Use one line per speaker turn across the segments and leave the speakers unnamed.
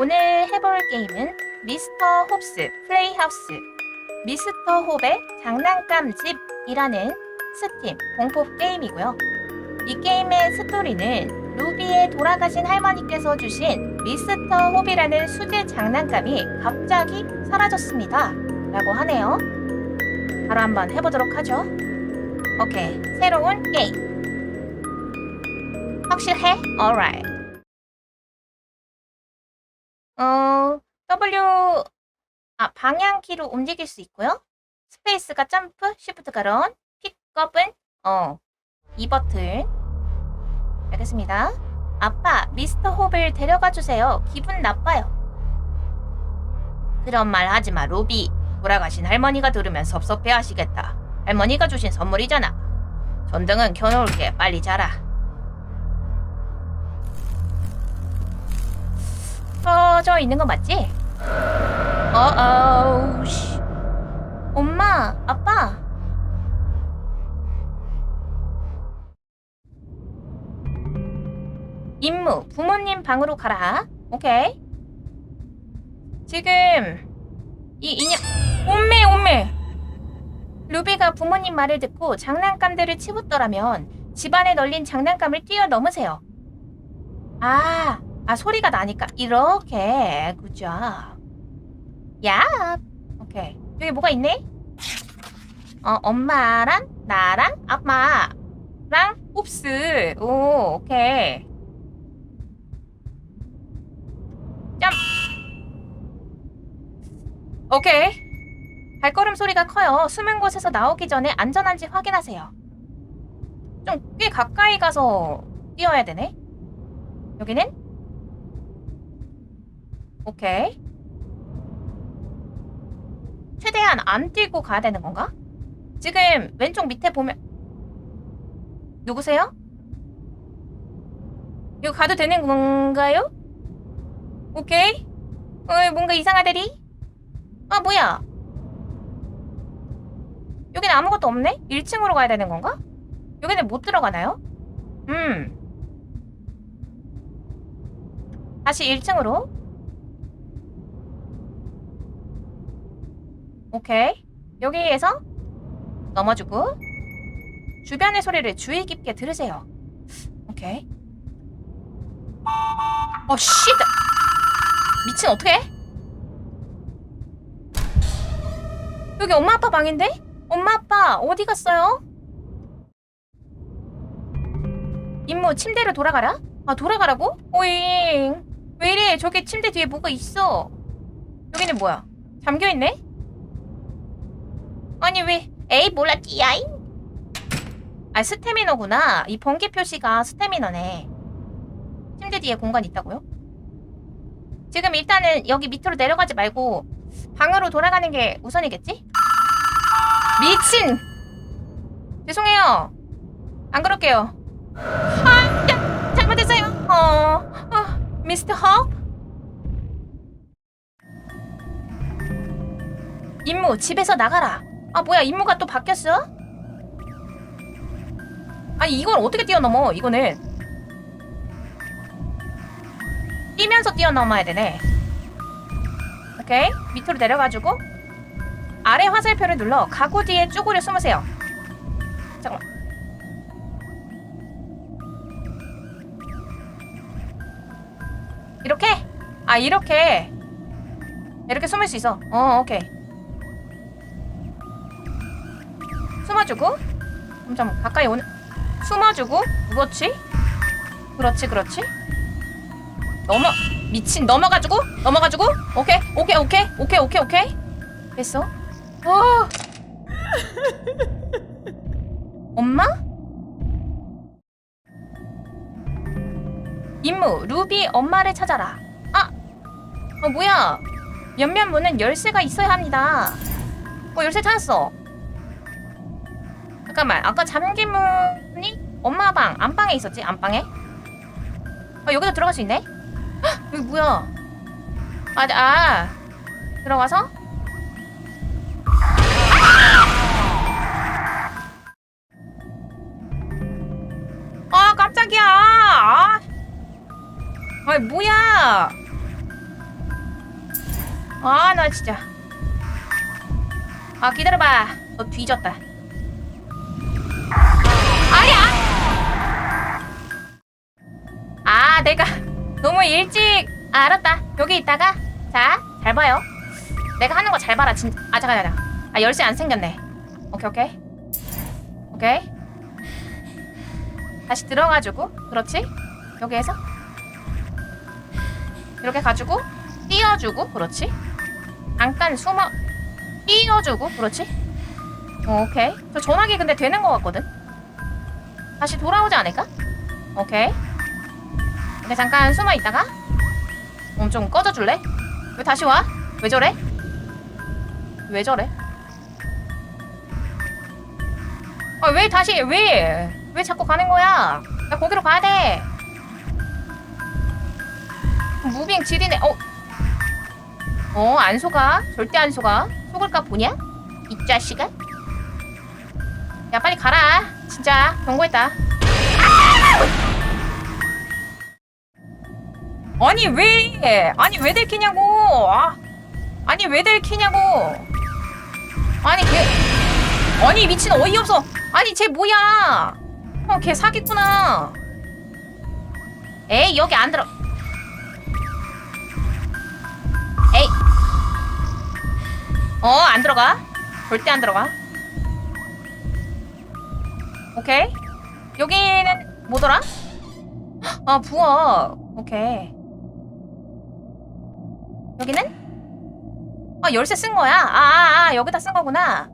오늘 해볼 게임은 미스터 홉스 플레이하우스 미스터 홉의 장난감 집이라는 스팀 공포 게임이고요. 이 게임의 스토리는 루비의 돌아가신 할머니께서 주신 미스터 홉이라는 수제 장난감이 갑자기 사라졌습니다. 라고 하네요. 바로 한번 해보도록 하죠. 오케이, 새로운 게임. 확실해? alright. W, 아, 방향키로 움직일 수 있고요. 스페이스가 점프, 쉬프트가 런, 픽업은, 어, 이 버튼. 알겠습니다. 아빠, 미스터 홉을 데려가 주세요. 기분 나빠요. 그런 말 하지 마, 로비. 돌아가신 할머니가 들으면 섭섭해 하시겠다. 할머니가 주신 선물이잖아. 전등은 켜놓을게. 빨리 자라. 터져 있는 거 맞지? 어어 씨. 엄마, 아빠. 임무, 부모님 방으로 가라. 오케이. 지금 이 인형 엄매 엄매. 루비가 부모님 말을 듣고 장난감들을 치웠더라면 집안에 널린 장난감을 뛰어넘으세요. 아, 아 소리가 나니까. 이렇게. 굿죠. 야, 오케이 여기 뭐가 있네? 어 엄마랑 나랑 아빠랑 옵스 오 오케이 점 오케이 발걸음 소리가 커요. 숨은 곳에서 나오기 전에 안전한지 확인하세요. 좀 꽤 가까이 가서 뛰어야 되네. 여기는 오케이. 최대한 안 뛰고 가야 되는 건가? 지금 왼쪽 밑에 보면 누구세요? 이거 가도 되는 건가요? 오케이. 어, 뭔가 이상하다리? 아, 뭐야? 여기는 아무것도 없네? 1층으로 가야 되는 건가? 여기는 못 들어가나요? 음. 다시 1층으로. 오케이. 여기에서 넘어주고 주변의 소리를 주의 깊게 들으세요. 오케이. 어, 씨! 미친 어떡해? 여기 엄마 아빠 방인데? 엄마 아빠 어디 갔어요? 임무 침대로 돌아가라? 아 돌아가라고? 오잉 왜 이래 저기 침대 뒤에 뭐가 있어 여기는 뭐야 잠겨있네? 아니 왜 에이 몰라 띠야잉 아 스태미너구나 이 번개 표시가 스태미너네 침대 뒤에 공간 있다고요? 지금 일단은 여기 밑으로 내려가지 말고 방으로 돌아가는 게 우선이겠지? 미친 죄송해요 안 그럴게요 아, 야, 잘못했어요. 어, 어 미스터 홉. 임무 집에서 나가라. 아 뭐야 임무가 또 바뀌었어? 아니 이걸 어떻게 뛰어넘어? 이거는 뛰면서 뛰어넘어야 되네. 오케이 밑으로 내려가지고 아래 화살표를 눌러 가구 뒤에 쪼그려 숨으세요. 잠깐만. 이렇게? 아 이렇게 이렇게 숨을 수 있어 어 오케이 숨어주고 점점 가까이 오는 숨어주고 그렇지 그렇지 그렇지 넘어 미친 넘어가지고 넘어가지고 오케이 오케이 오케이 오케이 오케이 오케이 됐어 어 엄마? 임무 루비 엄마를 찾아라. 아, 어 뭐야? 몇몇 문은 열쇠가 있어야 합니다. 어 열쇠 찾았어. 잠깐만, 아까 잠긴 문이 엄마 방 안방에 있었지? 안방에? 어 여기도 들어갈 수 있네? 헉, 여기 뭐야? 아, 아 들어가서 아 깜짝이야. 아. 아이 뭐야? 아, 나 진짜. 아, 기다려봐. 너 뒤졌다. 일찍. 아, 알았다. 여기 있다가. 자, 잘 봐요. 내가 하는 거 잘 봐라, 진짜. 아, 잠깐, 잠깐. 아, 열쇠 안 생겼네. 오케이, 오케이. 오케이. 다시 들어가지고. 그렇지? 여기에서. 이렇게 가지고. 띄워주고. 그렇지? 잠깐 숨어. 띄워주고. 그렇지? 어, 오케이. 저 전화기 근데 되는 것 같거든? 다시 돌아오지 않을까? 오케이. 근데 잠깐 숨어 있다가. 음, 좀 꺼져줄래? 왜 다시 와? 왜 저래? 왜 저래? 아, 왜 다시, 왜? 왜 자꾸 가는 거야? 나 거기로 가야 돼. 무빙 지리네. 어. 어, 안 속아. 절대 안 속아. 속을까 보냐? 이 자식아? 야, 빨리 가라. 진짜 경고했다. 아니 왜? 아니 왜 들키냐고? 아, 아니 왜 들키냐고? 아니 걔 아니 미친 어이없어. 아니 쟤 뭐야? 어, 걔 사기꾼아. 에이 여기 안 들어. 에이. 어 안 들어가. 절대 안 들어가. 오케이. 여기는 뭐더라? 아 부엌. 오케이. 여기는? 아 열쇠 쓴 거야? 아, 아, 아 여기다 쓴 거구나.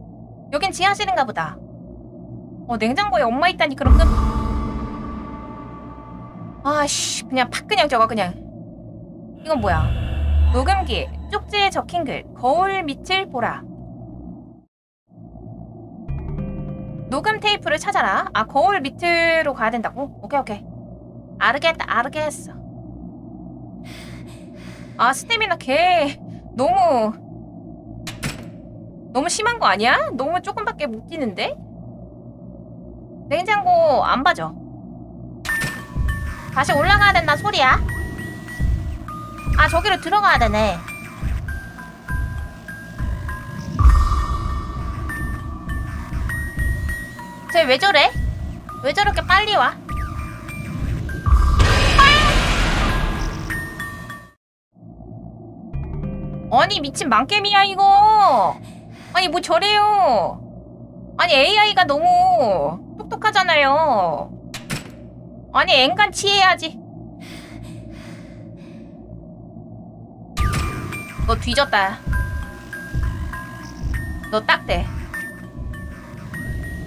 여긴 지하실인가 보다. 어 냉장고에 엄마 있다니 그럼 끔. 아씨 그냥 팍 그냥 저거 그냥. 이건 뭐야? 녹음기 쪽지에 적힌 글 거울 밑을 보라. 녹음 테이프를 찾아라. 아 거울 밑으로 가야 된다고? 오케이 오케이. 아르겠다 아르겠어. 아 스태미나 걔 너무 너무 심한 거 아니야? 너무 조금밖에 못 뛰는데? 냉장고 안 봐줘. 다시 올라가야 된다 소리야. 아 저기로 들어가야 되네. 쟤 왜 저래? 왜 저렇게 빨리 와? 아니 미친 망게임이야 이거. 아니 뭐 저래요. 아니 AI가 너무 똑똑하잖아요. 아니 앵간 치해야지. 너 뒤졌다. 너 딱대.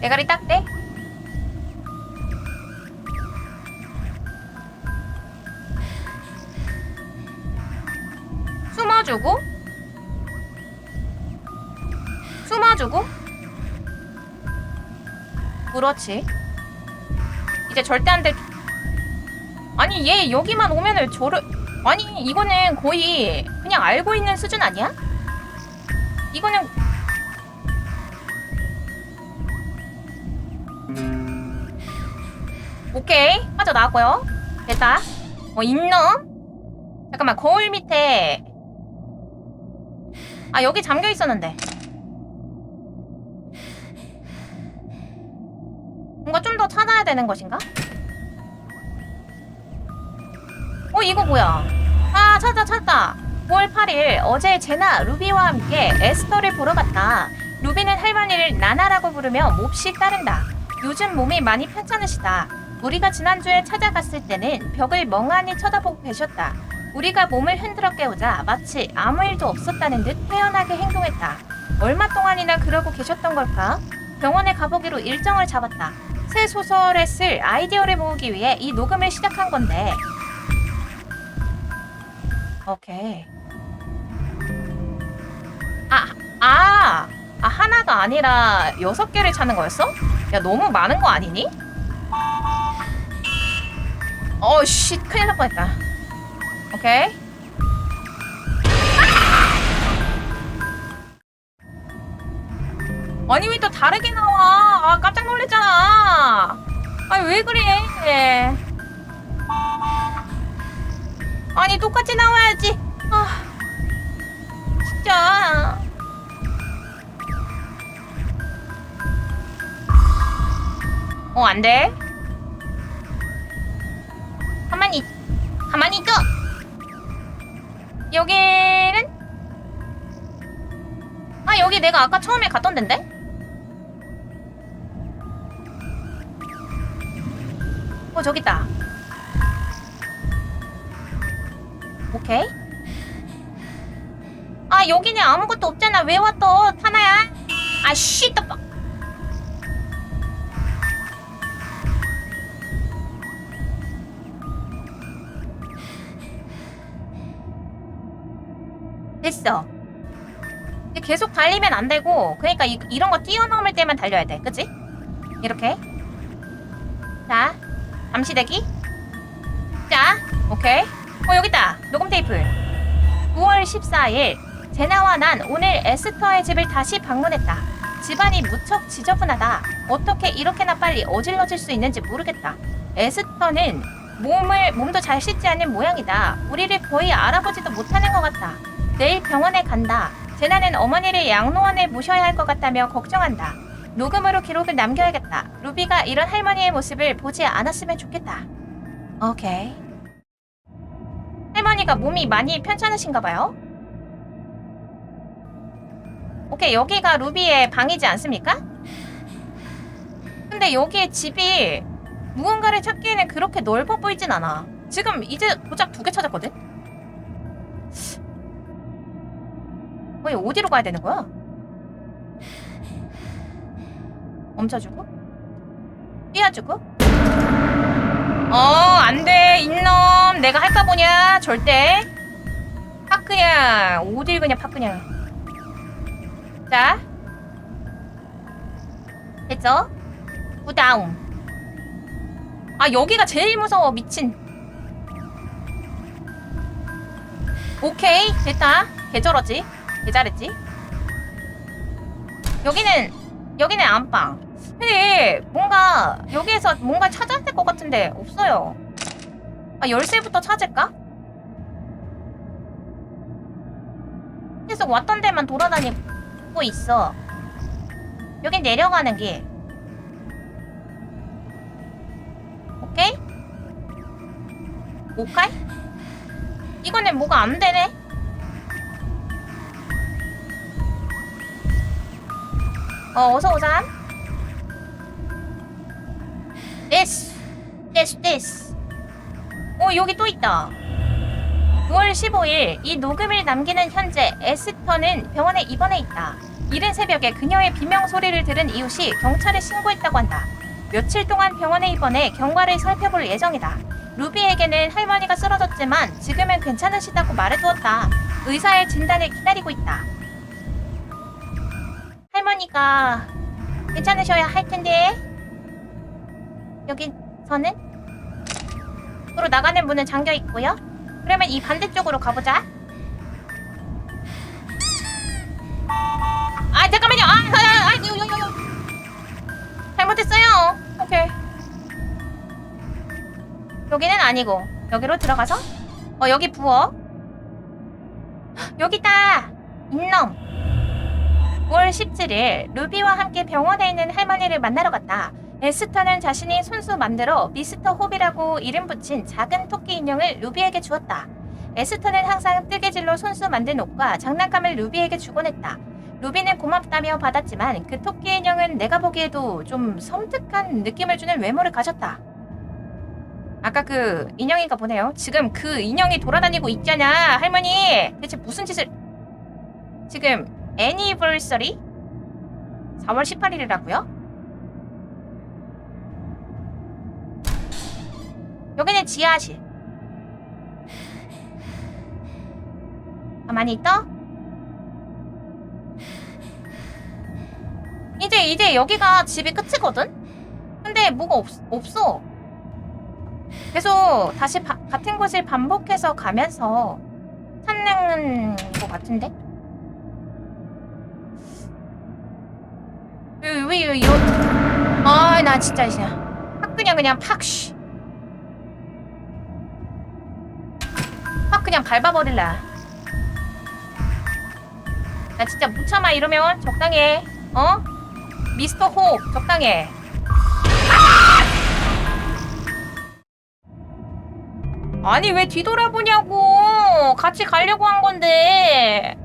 대가리 딱대? 숨어주고 숨어주고. 그렇지. 이제 절대 안될 아니 얘 여기만 오면은 저를 아니 이거는 거의 그냥 알고 있는 수준 아니야? 이거는 오케이. 빠져나왔고요. 됐다. 어 있놈? 잠깐만 거울 밑에 아 여기 잠겨 있었는데 뭔가 좀 더 찾아야 되는 것인가? 어 이거 뭐야? 아 찾았다 찾았다 9월 8일 어제 제나 루비와 함께 에스터를 보러 갔다. 루비는 할머니를 나나라고 부르며 몹시 따른다. 요즘 몸이 많이 편찮으시다. 우리가 지난주에 찾아갔을 때는 벽을 멍하니 쳐다보고 계셨다. 우리가 몸을 흔들어 깨우자 마치 아무 일도 없었다는 듯 태연하게 행동했다. 얼마 동안이나 그러고 계셨던 걸까? 병원에 가보기로 일정을 잡았다 새 소설에 쓸 아이디어를 모으기 위해 이 녹음을 시작한 건데. 오케이. 아, 아, 아 하나가 아니라 여섯 개를 찾는 거였어? 야 너무 많은 거 아니니? 어 씨 큰일 날 뻔했다. 오케이 아니 왜 또 다르게 나와? 아 깜짝 놀랐잖아. 아니 왜 그래? 아니 똑같이 나와야지. 아 진짜. 어, 안 돼. 가만히, 가만히 있어! 여기는? 아, 여기 내가 아까 처음에 갔던 덴데? 어, 저기 있다. 오케이. 아, 여기는 아무것도 없잖아. 왜 왔어? 타나야? 아, 씨, 또. 봐. 됐어. 계속 달리면 안 되고, 그러니까 이, 이런 거 뛰어넘을 때만 달려야 돼. 그치? 이렇게. 자, 잠시 대기. 자, 오케이. 어, 여기 있다. 녹음 테이프. 9월 14일, 제나와 난 오늘 에스터의 집을 다시 방문했다. 집안이 무척 지저분하다. 어떻게 이렇게나 빨리 어질러질 수 있는지 모르겠다. 에스터는 몸을 몸도 잘 씻지 않는 모양이다. 우리를 거의 알아보지도 못하는 것 같다. 내일 병원에 간다. 제나는 어머니를 양로원에 모셔야 할 것 같다며 걱정한다. 녹음으로 기록을 남겨야겠다. 루비가 이런 할머니의 모습을 보지 않았으면 좋겠다. 오케이. 할머니가 몸이 많이 편찮으신가 봐요. 오케이, 여기가 루비의 방이지 않습니까? 근데 여기에 집이 무언가를 찾기에는 그렇게 넓어 보이진 않아. 지금 이제 고작 두 개 찾았거든? 거기 어디로 가야 되는 거야? 멈춰주고? 뛰어주고? 어 안돼. 인놈. 내가 할까 보냐? 절대. 파크야 어딜 그냥 파크냐? 자. 됐죠? 구다움 아 여기가 제일 무서워 미친. 오케이. 됐다. 개저러지? 개잘했지? 여기는 여기는 안방 근데 뭔가 여기에서 뭔가 찾아야 될 것 같은데 없어요 아 열쇠부터 찾을까? 계속 왔던 데만 돌아다니고 있어 여기 내려가는 길 오케이? 오카이? 이거는 뭐가 안 되네 어, 어서 오삼. 됐스. 됐스, 됐스. 어, 여기 또 있다. 9월 15일, 이 녹음을 남기는 현재 에스터는 병원에 입원해 있다. 이른 새벽에 그녀의 비명 소리를 들은 이웃이 경찰에 신고했다고 한다. 며칠 동안 병원에 입원해 경과를 살펴볼 예정이다. 루비에게는 할머니가 쓰러졌지만 지금은 괜찮으시다고 말해두었다. 의사의 진단을 기다리고 있다. 할머니가 괜찮으셔야 할 텐데 여기서는 으로 나가는 문은 잠겨 있고요. 그러면 이 반대쪽으로 가보자. 아 잠깐만요. 아, 아, 아, 아 요, 요, 요, 요. 잘못했어요. 오케이. 여기는 아니고 여기로 들어가서 어 여기 부엌 여기다 인놈 9월 17일 루비와 함께 병원에 있는 할머니를 만나러 갔다. 에스터는 자신이 손수 만들어 미스터 홉이라고 이름 붙인 작은 토끼 인형을 루비에게 주었다. 에스터는 항상 뜨개질로 손수 만든 옷과 장난감을 루비에게 주곤 했다. 루비는 고맙다며 받았지만 그 토끼 인형은 내가 보기에도 좀 섬뜩한 느낌을 주는 외모를 가졌다. 아까 그 인형인가 보네요. 지금 그 인형이 돌아다니고 있잖아, 할머니. 대체 무슨 짓을... 지금 애니버서리 4월 18일이라고요? 여기는 지하실. 가만히 있다. 이제 이제 여기가 집이 끝이거든. 근데 뭐가 없, 없어. 계속 다시 바, 같은 곳을 반복해서 가면서 찾는 것 같은데. 왜왜 요? 아나 진짜 이제 팍 그냥 그냥 팍 쉬. 그냥 밟아버릴라. 나 진짜 못 참아 이러면 적당해. 어? 미스터 호 적당해. 아! 아니 왜 뒤돌아보냐고 같이 가려고 한 건데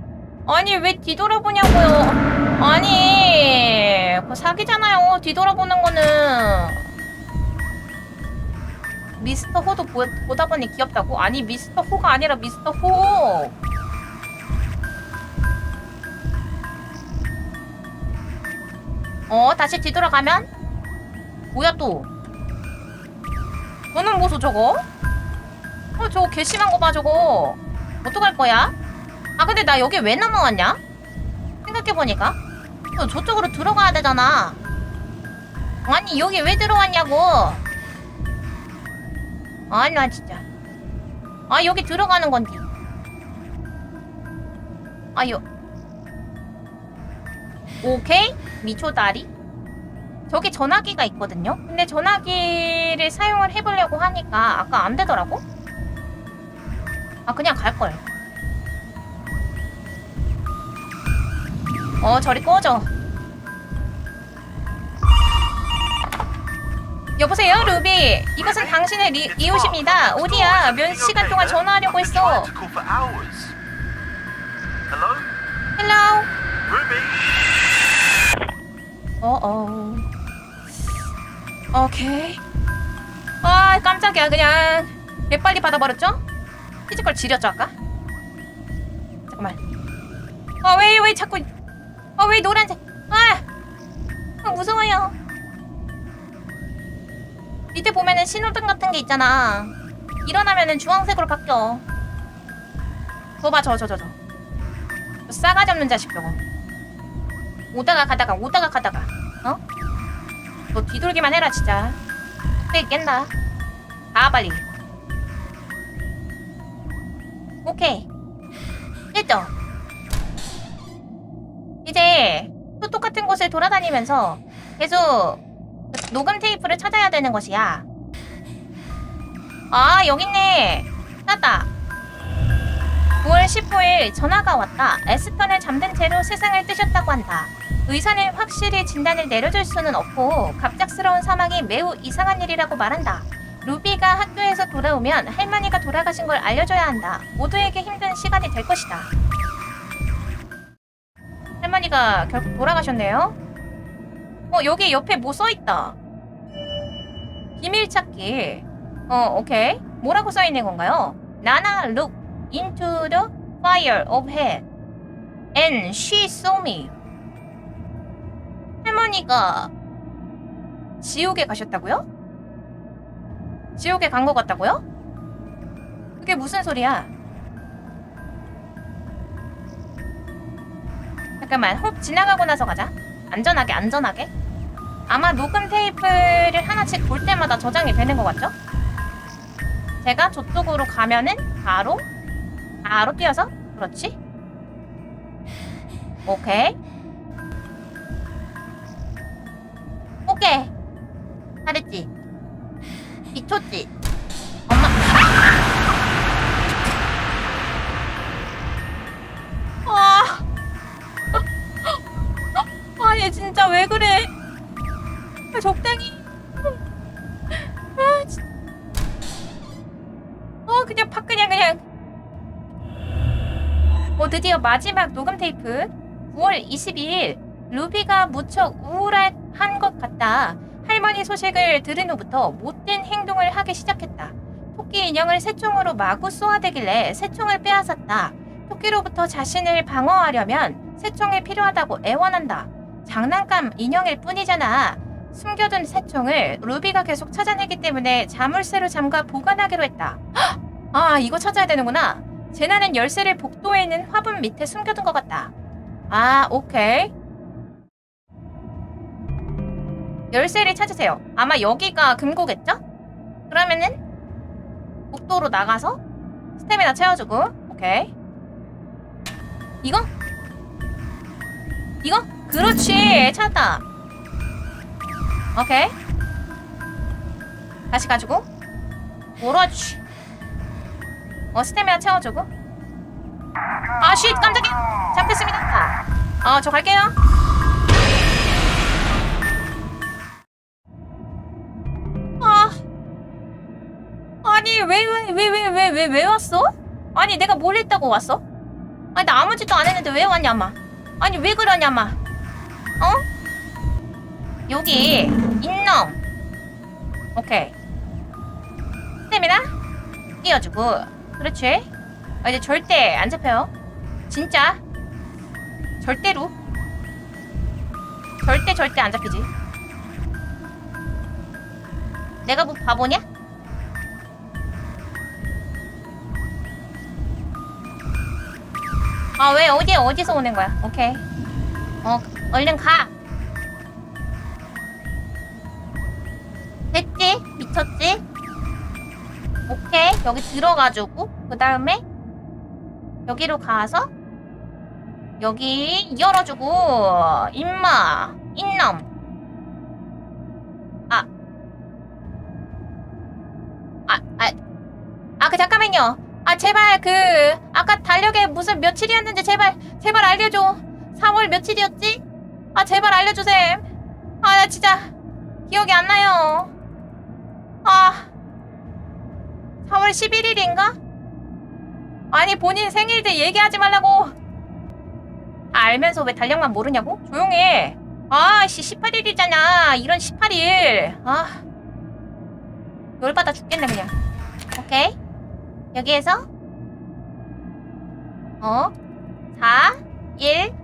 아니 왜 뒤돌아보냐고요 아니 그 사기잖아요 뒤돌아보는 거는 미스터 호도 보, 보다 보니 귀엽다고? 아니 미스터 호가 아니라 미스터 호. 어 다시 뒤돌아가면? 뭐야 또? 너는 보소 저거? 어 저거 괘씸한 거 봐 저거. 어떡할 거야? 아 근데 나 여기 왜 넘어왔냐? 생각해보니까. 저 저쪽으로 들어가야 되잖아. 아니 여기 왜 들어왔냐고 아니 나 진짜. 아 여기 들어가는 건지 아요 오케이? 미초다리? 저기 전화기가 있거든요? 근데 전화기를 사용을 해보려고 하니까 아까 안 되더라고? 아 그냥 갈걸 어 저리 꺼져 여보세요 루비. 이것은 당신의 리, 이웃입니다. 어디야? 몇 시간 동안 전화하려고 했어? 헬로? 어어. 오케이. 아 깜짝이야. 그냥 개빨리 받아버렸죠? 피지컬 지렸죠 아까? 잠깐만. 아왜 왜 자꾸 아왜 노란색? 아, 아 무서워요 밑에 보면은 신호등 같은 게 있잖아. 일어나면은 주황색으로 바뀌어. 그거 봐저 저 저 저. 싸가지 없는 자식 저거. 오다가 가다가 오다가 가다가. 어? 너 뒤돌기만 해라 진짜. 뚝배기 깬다 가 빨리. 오케이. 됐죠? 이제 또 똑같은 곳을 돌아다니면서 계속 녹음 테이프를 찾아야 되는 것이야 아 여기 있네 찾았다 9월 15일 전화가 왔다. 에스턴은 잠든 채로 세상을 뜨셨다고 한다. 의사는 확실히 진단을 내려줄 수는 없고 갑작스러운 사망이 매우 이상한 일이라고 말한다. 루비가 학교에서 돌아오면 할머니가 돌아가신 걸 알려줘야 한다. 모두에게 힘든 시간이 될 것이다. 할머니가 결국 돌아가셨네요. 어 여기 옆에 뭐 써있다. 비밀 찾기. 어 오케이. 뭐라고 써있는 건가요? 나나 룩 into the fire of head. And she saw me. 할머니가 지옥에 가셨다고요? 지옥에 간 것 같다고요? 그게 무슨 소리야? 잠깐만, 홉 지나가고 나서 가자. 안전하게, 안전하게. 아마 녹음 테이프를 하나씩 볼 때마다 저장이 되는 것 같죠? 제가 저쪽으로 가면은 바로 바로 뛰어서? 그렇지? 오케이. 오케이. 잘했지? 미쳤지? 엄마. 아. 아니 진짜 왜 그래 아, 적당히 아어 그냥 팍 그냥 그냥 어, 드디어 마지막 녹음 테이프 9월 22일 루비가 무척 우울한 것 같다. 할머니 소식을 들은 후부터 못된 행동을 하기 시작했다. 토끼 인형을 새총으로 마구 쏘아대길래 새총을 빼앗았다. 토끼로부터 자신을 방어하려면 새총이 필요하다고 애원한다. 장난감 인형일 뿐이잖아. 숨겨둔 새총을 루비가 계속 찾아내기 때문에 자물쇠로 잠가 보관하기로 했다. 헉! 아, 이거 찾아야 되는구나. 제나는 열쇠를 복도에 있는 화분 밑에 숨겨둔 것 같다. 아, 오케이. 열쇠를 찾으세요. 아마 여기가 금고겠죠? 그러면은 복도로 나가서 스태미나 채워주고 오케이. 이거? 이거? 그렇지 찾았다. 오케이. 다시 가지고. 오라지. 어, 스태미나 채워주고. 아, 쉿! 깜짝이야! 잡혔습니다. 어, 저 갈게요. 아. 아니, 왜, 왜, 왜, 왜, 왜, 왜, 왜 왔어? 아니, 내가 뭘 했다고 왔어? 아니, 나 아무 짓도 안 했는데 왜 왔냐, 마. 아니, 왜 그러냐, 마. 어? 여기 인넘 오케이 스태미나 띄워주고 그렇지 아, 이제 절대 안 잡혀요 진짜 절대로 절대 절대 안 잡히지 내가 뭐 바보냐? 아 왜 어디 어디서 오는 거야? 오케이. 어 얼른 가. 미쳤지? 오케이 여기 들어가지고 그 다음에 여기로 가서 여기 열어주고 임마 인놈 아. 아, 아, 아, 그 잠깐만요. 아, 제발 그 아까 달력에 무슨 며칠이었는지 제발 제발 알려줘. 3월 며칠이었지? 아, 제발 알려주셈. 아, 나 진짜 기억이 안 나요. 아, 4월 11일인가? 아니 본인 생일들 얘기하지 말라고. 아, 알면서 왜 달력만 모르냐고? 조용해. 아, 씨 18일이잖아. 이런 18일. 아. 열받아 죽겠네 그냥 오케이 여기에서 어 4 1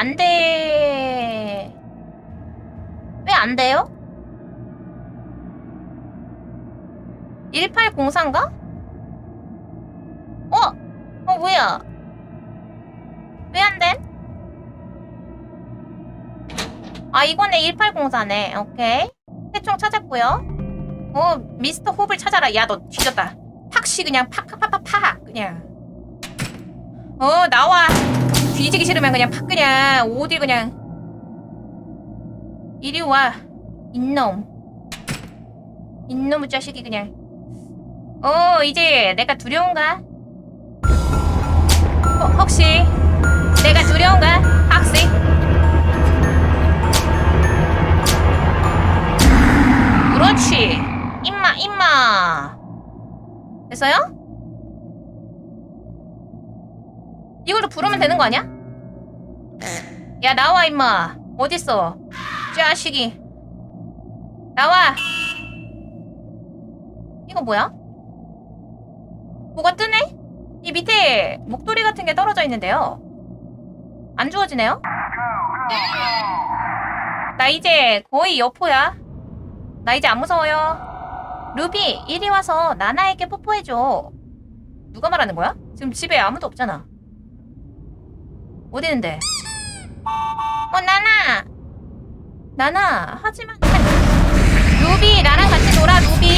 안 돼? 왜 안 돼요? 1804인가? 어? 어 뭐야? 왜 안 돼? 아 이거네 1804네 오케이 해총 찾았고요 어 미스터 홉을 찾아라 야 너 뒤졌다 팍씨 그냥 팍팍팍팍팍 그냥 어 나와 뒤지기 싫으면 그냥 팍 그냥 어딜 그냥. 이리 와. 인놈. 인놈의 자식이 그냥. 어 이제 내가 두려운가? 어, 혹시 부르면 되는 거 아니야? 야, 나와, 임마. 어딨어? 자식이. 나와. 이거 뭐야? 뭐가 뜨네? 이 밑에 목도리 같은 게 떨어져 있는데요. 안 주워지네요? 나 이제 거의 여포야. 나 이제 안 무서워요. 루비, 이리 와서 나나에게 뽀뽀해줘. 누가 말하는 거야? 지금 집에 아무도 없잖아. 어디 있는데? 어, 나나! 나나, 하지만. 루비, 나랑 같이 놀아, 루비!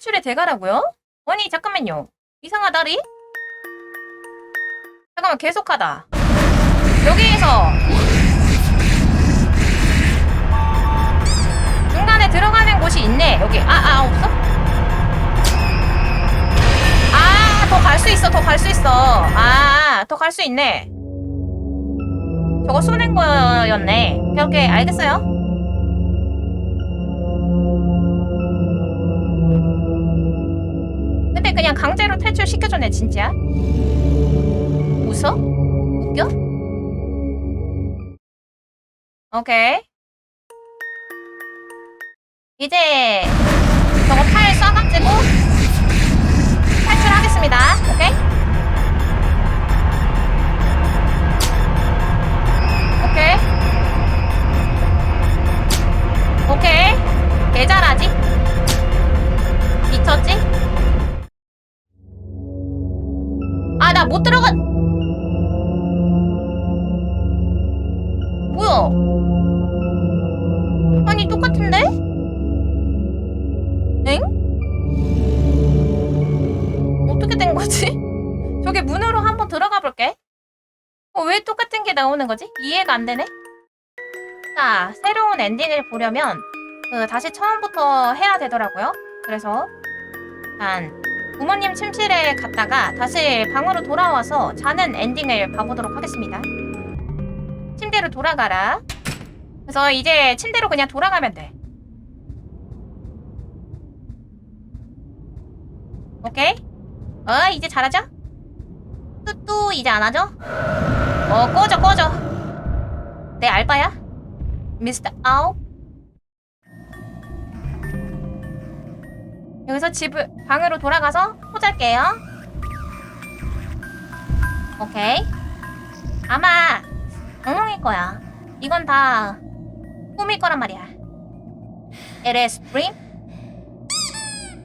탈출의 대가라고요? 아니 잠깐만요. 이상하다리? 잠깐만 계속하다. 여기에서 중간에 들어가는 곳이 있네. 여기 아아 없어? 아 더 갈 수 있어. 더 갈 수 있어. 아 더 갈 수 있네. 저거 쏘는 거였네. 오케이 오케이 알겠어요. 강제로 탈출시켜줬네 진짜 웃어? 웃겨? 오케이 이제 저거 팔 쏴가지고 탈출하겠습니다 오케이? 오케이 오케이 개 잘하지? 미쳤지? 야, 못 들어가. 뭐야? 아니, 똑같은데? 엥? 어떻게 된 거지? 저기 문으로 한번 들어가 볼게. 어, 왜 똑같은 게 나오는 거지? 이해가 안 되네? 자, 새로운 엔딩을 보려면, 그, 다시 처음부터 해야 되더라고요. 그래서, 한, 부모님 침실에 갔다가 다시 방으로 돌아와서 자는 엔딩을 봐보도록 하겠습니다. 침대로 돌아가라. 그래서 이제 침대로 그냥 돌아가면 돼. 오케이? 어, 이제 잘하죠? 뚜뚜, 이제 안 하죠? 어, 꺼져, 꺼져. 내 알바야? 미스터 아웃? 여기서 집을 방으로 돌아가서 포잘게요. 오케이. 아마 엉망일 거야. 이건 다 꿈일 거란 말이야. It is dream.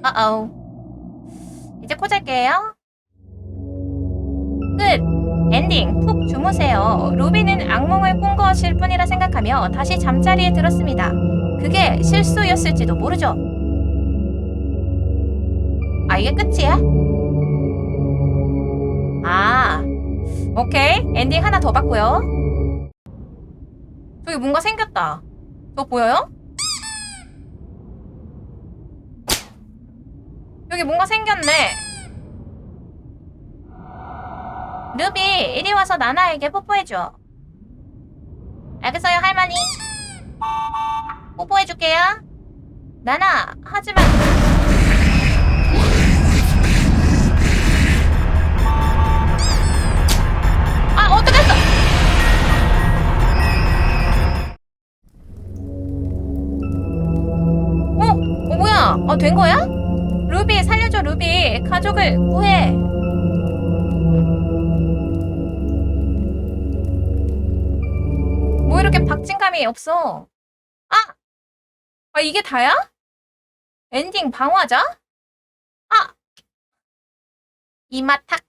어어. 이제 포잘게요. 끝. 엔딩. 푹 주무세요. 루비는 악몽을 꾼 것일 뿐이라 생각하며 다시 잠자리에 들었습니다. 그게 실수였을지도 모르죠. 아, 이게 끝이야? 아, 오케이. 엔딩 하나 더 봤고요. 저기 뭔가 생겼다. 저 보여요? 여기 뭔가 생겼네. 루비, 이리 와서 나나에게 뽀뽀해줘. 알겠어요, 할머니? 뽀뽀해줄게요. 나나, 하지만. 아, 어떡했어! 어? 어, 뭐야? 어, 된 거야? 루비, 살려줘, 루비. 가족을 구해. 뭐 이렇게 박진감이 없어? 아! 아, 이게 다야? 엔딩 방화자? 아! 이마탁.